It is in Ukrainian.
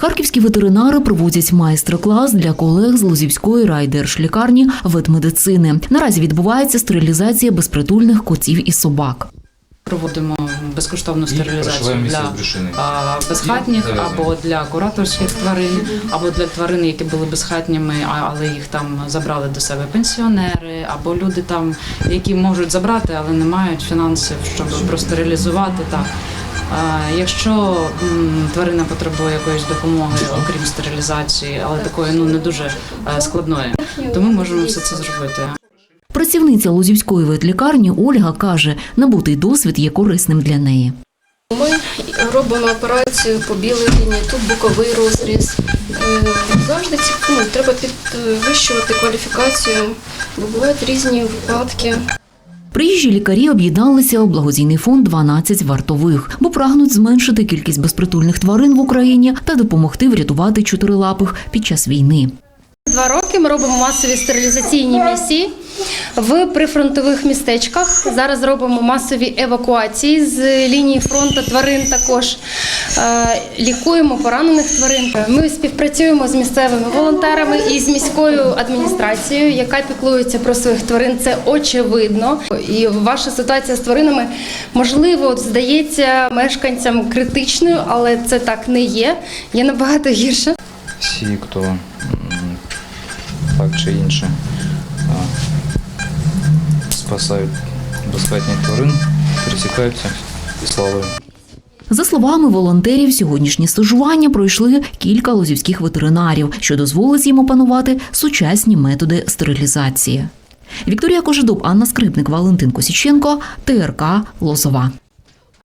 Харківські ветеринари проводять майстер-клас для колег з Лозівської райдержлікарні ветмедицини. Наразі відбувається стерилізація безпритульних котів і собак. Проводимо безкоштовну стерилізацію для а, безхатніх або для кураторських тварин, або для тварин, які були безхатніми, а- але їх там забрали до себе пенсіонери, або люди там, які можуть забрати, але не мають фінансів, щоб простерилізувати. Так. А, Якщо м, тварина потребує якоїсь допомоги, окрім стерилізації, але такої ну не дуже е, складної, то ми можемо все це зробити. Працівниця Лозівської ветлікарні Ольга каже, набутий досвід є корисним для неї. Ми робимо операцію по білій лінії, тут боковий розріз. Е, Завжди ці- ну, треба підвищувати кваліфікацію, бо бувають різні випадки. Приїжджі лікарі об'єдналися у благодійний фонд 12 вартових, бо прагнуть зменшити кількість безпритульних тварин в Україні та допомогти врятувати чотирилапих під час війни. Два роки ми робимо масові стерилізаційні місії в прифронтових містечках. Зараз робимо масові евакуації з лінії фронту тварин. Також Е, лікуємо поранених тварин. Ми співпрацюємо з місцевими волонтерами і з міською адміністрацією, яка піклується про своїх тварин. Це очевидно. І ваша ситуація з тваринами можливо здається мешканцям критичною, але це так не є. Є набагато гірше. Всі, хто так чи інше спасають безпечних тварин, пересікаються і славою. За словами волонтерів, сьогоднішнє стажування пройшли кілька лозівських ветеринарів, що дозволить їм опанувати сучасні методи стерилізації. Вікторія Кожедуб, Анна Скрипник, Валентин Косіченко, ТРК Лозова.